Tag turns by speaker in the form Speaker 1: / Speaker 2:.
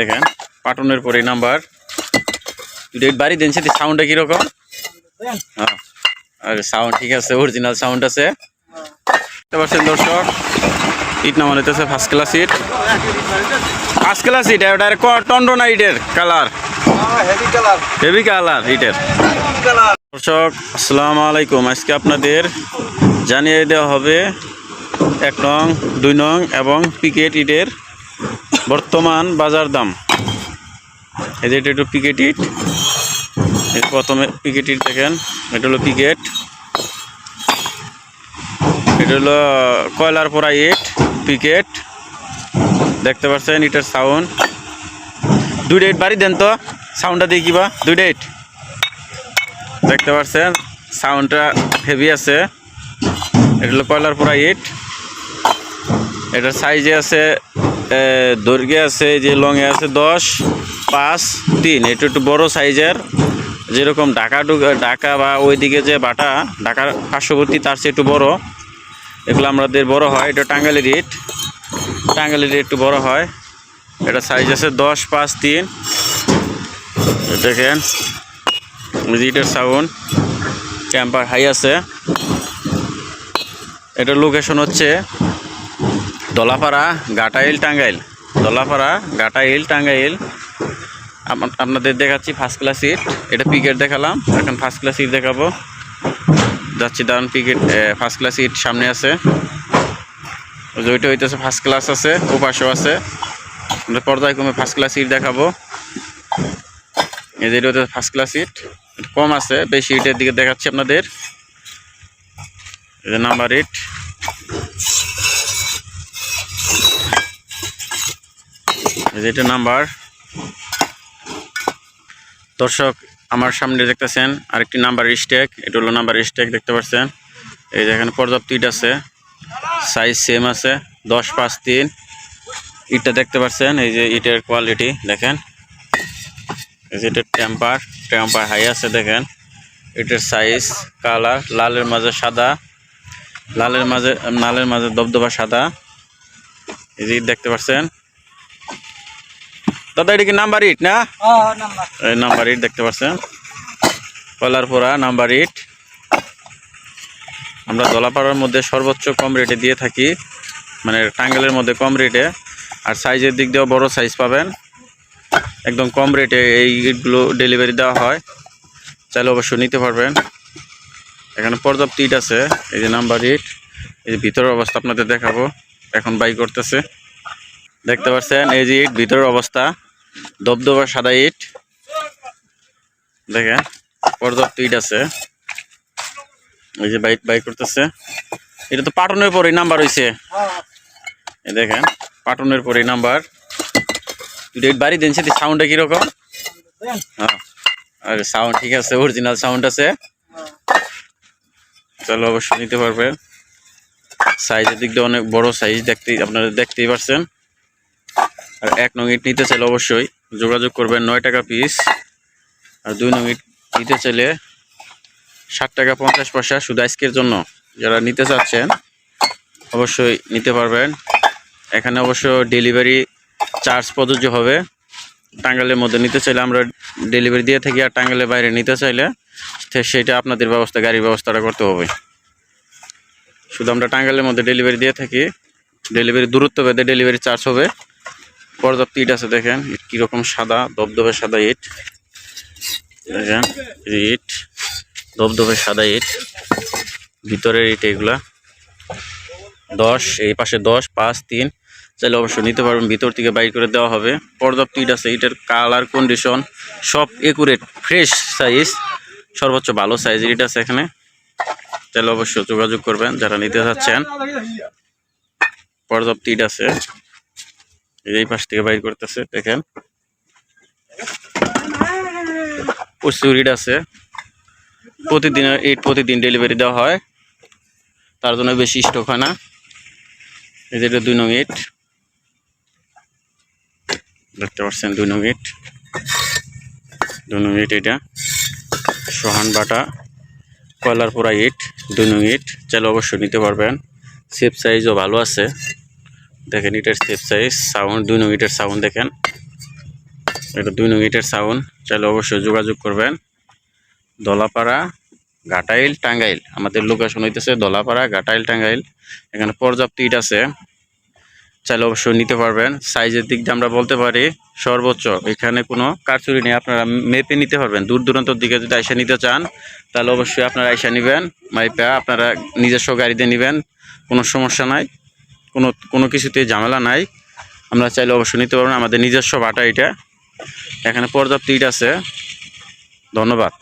Speaker 1: দেখেন পাটনের পরে number date বাড়ি দেন, সেটি সাউন্ডটা কীরকম? হ্যাঁ আর সাউন্ড ঠিক আছে অরিজিনাল সাউন্ড আছে। দেখতে পাচ্ছেন দর্শক ইট নামান হইতেছে ফার্স্ট ক্লাস ইট ফার্স্ট ক্লাস ইট এটা টন্ড না ইটের কালার
Speaker 2: হেভি কালার
Speaker 1: ইটের দর্শক, আসসালামু আলাইকুম। আজকে আপনাদের জানিয়ে দেওয়া হবে এক নং, দুই নং এবং পিকেট ইটের বর্তমান বাজার দাম। এই যে এটা একটু পিকেট ইট এই প্রথমে পিকেট ইট দেখেন, এটা হলো পিকেট এটা হলো কয়লার পোড়া ইট পিকেট দেখতে পাচ্ছেন ইটের সাউন্ড দুই ইট বাড়ি দেন তো সাউন্ডটা দিয়ে কিবা দুই ইট। দেখতে পাচ্ছেন সাউন্ডটা হেভি আছে। এটা হলো কয়লার পোড়া ইট। এটার সাইজে আছে দৈর্ঘ্যে আছে যে লংয়ে আছে দশ, পাঁচ, তিন। এটা একটু বড় সাইজের যেরকম ঢাকা ঢাকা বা ওইদিকে যে বাটা, ঢাকার পার্শ্ববর্তী তার চেয়ে একটু বড়। এগুলো আমাদের বড় হয়। এটা টাঙ্গালি ইট। টাঙ্গালি ইট একটু বড় হয়। এটা সাইজ আছে দশ, পাঁচ, তিন। দেখেন মিউজিকের সাউন্ড ক্যাম্পার হাই আছে। এটার লোকেশন হচ্ছে দলাপাড়া গাটাইল টাঙ্গাইল। দলাপাড়া গাটাইল টাঙ্গাইল। আপ- আপনাদের দেখাচ্ছি ফার্স্ট ক্লাস সিট এটা পিকেট দেখালাম। এখন ফার্স্ট ক্লাস সিট দেখাবো। যাচ্ছি দাঁড়ান পিকেট ফার্স্ট ক্লাস সিট সামনে আছে। ওইটা হইতেছে ফার্স্ট ক্লাস আছে ও আছে। পর্দায় কমে ফার্স্ট ক্লাস সিট দেখাবো। এই যে ফার্স্ট ক্লাস সিট কম আছে, বেশি ইটের দিকে দেখাচ্ছি আপনাদের। নাম্বার ইট এই যে এটা নাম্বার। দর্শক, আমার সামনে দেখতেছেন আরেকটি নাম্বার স্টেক। এটা হলো নাম্বার স্টেক, দেখতে পাচ্ছেন? এই যে এখানে পর্যাপ্ত ইট আছে। সাইজ সেম আছে, দশ পাঁচ তিন। ইটটা দেখতে পাচ্ছেন, এই যে ইটের কোয়ালিটি দেখেন। এই যে এটার টেম্পার টেম্পার হাই আছে, দেখেন। এটার সাইজ কালার লালের মাঝে সাদা, লালের মাঝে লালের মাঝে দবদবা সাদা। এই যে ইট দেখতে পাচ্ছেন? দাদা এটা কি নাম্বার ইট না?
Speaker 2: নাম্বার
Speaker 1: এই নাম্বার ইট দেখতে পাচ্ছেন। কলার পোড়া নাম্বার ইট আমরা দলাপাড়ার মধ্যে সর্বোচ্চ কম রেটে দিয়ে থাকি। মানে টাঙ্গেলের মধ্যে কম রেটে আর সাইজের দিক দিয়েও বড় সাইজ পাবেন। একদম কম রেটে এই ইটগুলো ডেলিভারি দেওয়া হয়। চাইলে অবশ্যই নিতে পারবেন। এখানে পর্যাপ্ত ইট আছে। এই যে নাম্বার ইট এই যে ভিতরের অবস্থা আপনাদের দেখাবো। এখন বাই করতেছে। দেখতে পাচ্ছেন এই যে ইট ভিতরের অবস্থা। দবদবা সাদা ইট। দেখেন, পর্যাপ্ত ইট আছে। এই যে বাইক বাইক করতেছে। এটা তো পাটনের পরেই নাম্বার হয়েছে এই দেখেন, পাটনের পরেই নাম্বার। ডেট বাড়ি দেন, সেটি সাউন্ডটা কীরকম? হ্যাঁ আর সাউন্ড ঠিক আছে অরিজিনাল সাউন্ড আছে। চলো, অবশ্যই নিতে পারবেন। সাইজের দিক দিয়ে অনেক বড় সাইজ দেখতে আপনারা দেখতেই পারছেন। আর এক নং ইট নিতে চাইলে অবশ্যই যোগাযোগ করবেন নয় টাকা পিস আর দুই নং ইট নিতে চাইলে ষাট টাকা পঞ্চাশ পয়সা শুধু আজকের জন্য। যারা নিতে চাচ্ছেন, অবশ্যই নিতে পারবেন। এখানে অবশ্য ডেলিভারি চার্জ প্রযোজ্য হবে। টাঙ্গালের মধ্যে নিতে চাইলে আমরা ডেলিভারি দিয়ে থাকি আর টাঙ্গালের বাইরে নিতে চাইলে সেটা আপনাদের ব্যবস্থা, গাড়ির ব্যবস্থাটা করতে হবে। শুধু আমরা টাঙ্গালের মধ্যে ডেলিভারি দিয়ে থাকি। ডেলিভারি দূরত্ব বেঁধে ডেলিভারি চার্জ হবে। পর্যাপ্ত ইট আছে, দেখেন। ইট কীরকম সাদা, দবদবে সাদা ইট। দেখেন ইট, দবদবে সাদা ইট। ভিতরের ইট এগুলা। দশ, এই পাশে দশ, পাঁচ, তিন। চাইলে অবশ্যই নিতে পারবেন, ভিতর থেকে বাইর করে দেওয়া হবে। পর্যাপ্ত ইট আছে, ইটের কালার কন্ডিশন সব একুরেট ফ্রেশ সাইজ সর্বোচ্চ ভালো সাইজের ইট আছে এখানে। চাইলে অবশ্যই যোগাযোগ করবেন, যারা নিতে চাচ্ছেন। পর্যাপ্ত ইট আছে। এই পাশ থেকে বাইর করতেছে, দেখেন। প্রচুর ইট আছে। প্রতিদিন ইট প্রতিদিন ডেলিভারি দেওয়া হয়। তার জন্য বেশি স্টক হয় না। এই যে এটা দুই নং ইট। দেখতে পাচ্ছেন দুই নং ইট। দুই নং ইট এটা। সোহান বাটা কয়লার পোড়া ইট, দুই নং ইট। চাইলে অবশ্যই নিতে পারবেন। সেফ সাইজও ভালো আছে। দেখেন ইটের সেফ সাইজ সাউন্ড দুই ইটের সাউন্ড দেখেন। এটা দুই ইটের সাউন্ড চাইলে অবশ্যই যোগাযোগ করবেন। দলাপাড়া, ঘাটাইল, টাঙ্গাইল। আমাদের লোকেশন হইতেছে দলাপাড়া, ঘাটাইল, টাঙ্গাইল। এখানে পর্যাপ্ত ইট আছে। চাইলে অবশ্যই নিতে পারবেন। সাইজের দিক দিয়ে আমরা বলতে পারি, সর্বোচ্চ এখানে কোনো কারচুরি নেই। আপনারা মেপে নিতে পারবেন। দূর দূরান্তর দিকে যদি আইসা নিতে চান, তাহলে অবশ্যই আপনারা আইসা নেবেন। মাইপা, আপনারা নিজস্ব গাড়িতে নেবেন। কোনো সমস্যা নাই। কোনো কোনো কিছুতে ঝামেলা নাই। আমরা চাইলে অবশ্যই নিতে পারবেন আমাদের নিজস্ব বাটা এটা। এখানে পর্যাপ্ত ইট আছে। ধন্যবাদ।